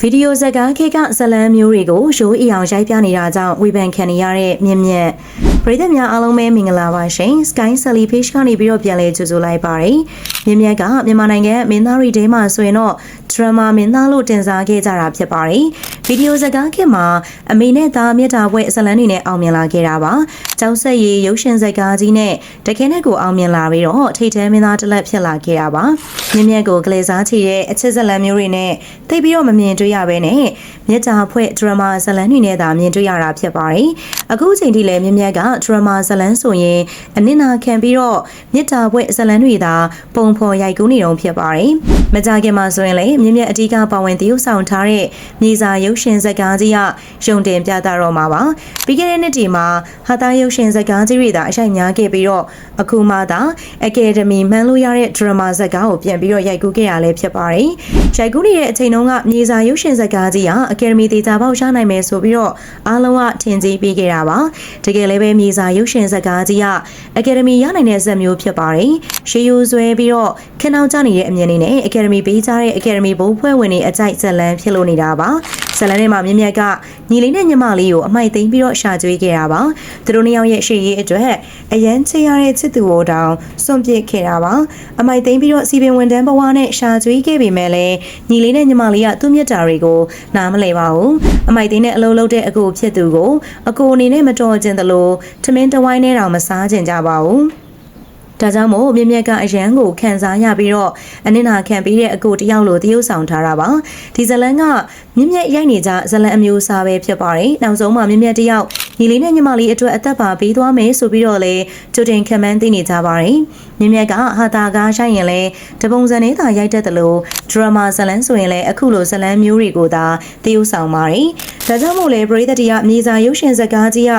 ဗီဒီယိုဇာတ်ကားခေတ်ကဇတ်လန်းမျိုးတွေကိုရိုးအီအောင်ရိုက်ပြနေတာကြောင့်ဝေဖန်ခံနေရတဲ့မြင့်မြတ်ပရိသတ်များအားလုံးပဲမင်္ဂလာပါရှင် Sky Sally Page ကနေပြီးတော့ပြန်လဲကြိုဆိုလိုက်ပါတယ်မြင့်မြတ်ကမြန်မာနိုင်ငံမင်းသားရီတဲမှာဆိုရင်တော့ drama မင်းသားလို့တင်စားခဲ့ကြတာဖြစ်ပါတယ်ဗီဒီယိုဇာတ်ကားခေတ်မှာအမေနဲ့သားမြတ်တာဘွဲ့ဇတ်လန်းတွေနဲ့အောင်မြင်လာခဲ့တာပါကျောင်းဆက်ရည်ရုပ်ရှင်ဇာတ်ကားကြီးနဲ့တခဲနဲ့ကိုအောင်မြင်လာပြီးတော့ထိတ်တဲမင်းသားတစ်လက်ဖြစ်လာခဲ့တာပါ မြင့်မြတ်ကိုကလေးစားချီတဲ့အချစ်ဇတ်လန်းမျိုးတွေနဲ့သိပ်ပြီးတော့မမြင်တွေ့ရဘဲနဲ့မြတ်တာဖွဲ့ drama ဇတ်လန်းတွေနဲ့သာမြင်တွေ့ရတာဖြစ်ပါတယ်အခုချိန်ထိလည်းမြင့်မြတ်က drama ဇတ်လန်းဆိုရင်အနစ်နာခံပြီးတော့မြတ်တာဖွဲ့ဇတ်လန်းတွေသာပုံဖော်ရိုက်ကူးနေတော့ဖြစ်ပါတယ်မကြခင်မှာဆိုရင်လည်းမြင့်မြတ်အတီးကပါဝင်တရုပ်ဆောင်ထားတဲ့မြေစာရုပ်ရှင်ဇာတ်ကားကြီးကရုံတင်ပြသတော့မှာပါပြီးခဲ့တဲ့နှစ်ဒီမှာဟာတာရုပ်ရှင်ဇာတ်ကားကြီးတွေသာအရှိုက်များခဲ့ပြီးတော့အခုမှသာအကယ်ဒမီမှန်လို့ရတဲ့ drama ဇာတ်ကားကိုပြန်ပြီးတော့ရိုက်ကူးခဲ့ရလဲဖြစ်ပါတယ်ရိုက်ကူးနေတဲ့အချိန်တုန်းကမြေစာရုပ်ရှင်ဇာတ်ကားကြီးကအကယ်ဒမီဒေတာပေါက်ရှားနိုင်မယ်ဆိုပြီးတော့အားလုံးကထင်ကြီးပေးခဲ့တာပါတကယ်လည်းပဲမြေစာရုပ်ရှင်ဇာတ်ကားကြီးကအကယ်ဒမီရနိုင်တဲ့ဇာတ်မျိုးဖြစ်ပါတယ်ရှေးရိုးဆွဲပြီးတော့ခင်းအောင်ကြနေတဲ့အမြင်လေးနဲ့အကယ်ဒမီပေးကြတဲ့အကယ်ဒမီဘုံဖွဲ့ဝင်တွေအကြိုက်ဇက်လန်းဖြစ်လို့နေတာပါဇက်လန်းထဲမှာမြင့်မြတ်ကညီလေးနဲ့ညီမလေးကိုအမိုက်သိမ်းပြီးတော့ရှာကြွေးခဲ့တာပါသူတို့နှစ်ယောက်ရဲ့ရှေ့ရေးအတွက်အရန်ချေရတဲ့ချစ်သူကိုတောင်စွန့်ပစ်ခဲ့တာပါအမိုက်သိမ်းပြီးတော့စီပင်ဝန်တန်းဘဝနဲ့ရှာကြွေးခဲ့ပေမဲ့လည်းညီလေးနဲ့ညီမလေးကသူ့မြတ်တာတွေကိုနားမလည်ပါဘူးအမိုက်သိမ်းတဲ့အလုပ်လုပ်တဲ့အကိုဖြစ်သူကိုအကိုအနေနဲ့မတော်ကျင်သလိုထမင်းတဝိုင်းနဲ့တောင်မစားကျင်ကြပါဘူး ဒါကြောင့်မို့မြင့်မြတ်ကအရန်ကိုခံစားရပြီးတော့အနစ်နာခံပြီးတဲ့အကိုတယောက်လိုတရုပ်ဆောင်ထားတာပါဒီဇလန်ကမြင့်မြတ်ရိုက်နေကြဇလန်အမျိုးအစားပဲဖြစ်ပါတယ်နောက်ဆုံးမှာမြင့်မြတ်တယောက်ညီလေးနဲ့ညီမလေးအတွက်အသက်ပါပေးသွားမယ်ဆိုပြီးတော့လေကြိုတင်ခံမှန်းသိနေကြပါတယ်မြင့်မြတ်ကဟာတာကားရိုက်ရင်လဲတပုံစံနဲ့သာရိုက်တတ်တယ်လို့ဒရမာဇလန်ဆိုရင်လည်းအခုလိုဇလန်မျိုးတွေကိုသာတရုပ်ဆောင်ပါတယ်ဒါကြောင့်မို့လဲပရိသတ်တွေကမြေစာရုပ်ရှင်ဇာတ်ကားကြီးက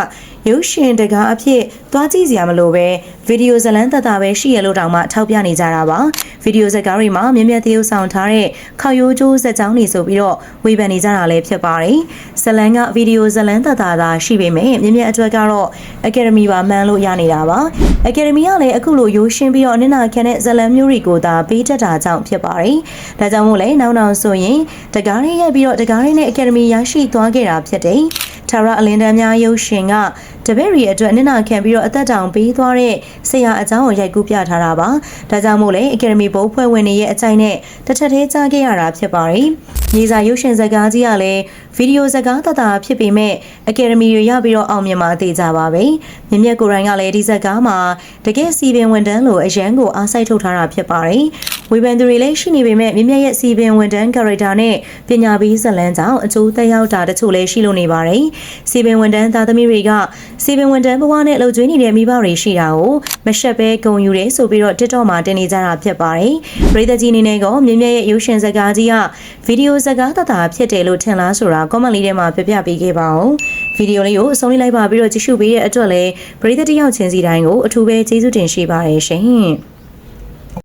ရုပ်ရှင်တကားအဖြစ်သွားကြည့်စရာမလိုပဲဗီဒီယိုဇလန်းတတပဲရှိရလို့တောင်မှထောက်ပြနေကြတာပါဗီဒီယိုဇာတ်ကားတွေမှာမြင့်မြတ်သရုပ်ဆောင်ထားတဲ့ခေါရိုးကျိုးဇက်ကြောင်းတွေဆိုပြီးတော့ဝေဖန်နေကြတာလည်းဖြစ်ပါတယ်ဇလန်းကဗီဒီယိုဇလန်းတတသာရှိပေမဲ့မြင့်မြတ်အတွက်ကတော့အကယ်ဒမီပါမှန်းလို့ရနေတာပါအကယ်ဒမီကလည်းအခုလိုရိုးရှင်းပြီးတော့အနစ်နာခံတဲ့ဇလန်းမျိုးတွေကိုသာပေးတတ်တာကြောင့်ဖြစ်ပါတယ်ဒါကြောင့်မို့လဲနောက်နောက်ဆိုရင်တကားလေးရိုက်ပြီးတော့တကားလေးနဲ့အကယ်ဒမီရရှိသွားခဲ့တာဖြစ်တယ်ထာရအလင်းတန်းများရုပ်ရှင်က တပည့်ရီအတွက်နစ်နာခံပြီးတော့အသက်တောင်ပေးသွားတဲ့ဆရာအကြောင်းကိုရိုက်ကူးပြထားတာပါ။ဒါကြောင့်မို့လဲအကယ်ဒမီဘုတ်ဖွဲ့ဝင်တွေရဲ့အကြိုက်နဲ့တစ်ထပ်သေးကြားခဲ့ရတာဖြစ်ပါတယ်။မြေစာရုပ်ရှင်ဇာတ်ကားကြီးကလည်းဗီဒီယိုဇာတ်ကားတတာဖြစ်ပေမဲ့အကယ်ဒမီတွေရပြီးတော့အောင်မြင်မှာသိကြပါပဲ။မြင့်မြတ်ကိုရိုင်းကလည်းဒီဇာတ်ကားမှာတကယ်စီပင်ဝန်တန်းလိုအရန်ကိုအားစိုက်ထုတ်ထားတာဖြစ်ပါတယ်။ဝေဖန်သူတွေလည်းရှိနေပေမဲ့မြင့်မြတ်ရဲ့စီပင်ဝန်တန်းကာရက်တာနဲ့ပညာပေးဇာတ်လမ်းကြောင့်အကျိုးသက်ရောက်တာတချို့လည်းရှိလို့နေပါတယ်။စီပင်ဝန်တန်းသားသမီးတွေကစီပင်ဝန်တန်းဘဝနဲ့လှုပ်ကြွေးနေတဲ့မိဘတွေရှိတာကိုမရှက်ပဲဂုံယူတယ်ဆိုပြီးတော့ TikTok မှာတင်နေကြတာဖြစ်ပါတယ်။ပရိသတ်ကြီးအနေနဲ့ကမြင့်မြတ်ရဲ့ရုပ်ရှင်ဇာတ်ကားကြီးကဗီဒီယိုဇာတ်ကားတတာဖြစ်တယ်လို့ထင်လားဆိုတာ comment လေးထဲမှာပြပြပေးခဲ့ပါဦး။ဗီဒီယိုလေးကိုအဆုံးလေးလိုက်ပါပြီးတော့ကြည့်ရှုပေးတဲ့အတွက်လည်းပရိသတ်တယောက်ချင်းစီတိုင်းကိုအထူးပဲကျေးဇူးတင်ရှိပါတယ်ရှင်။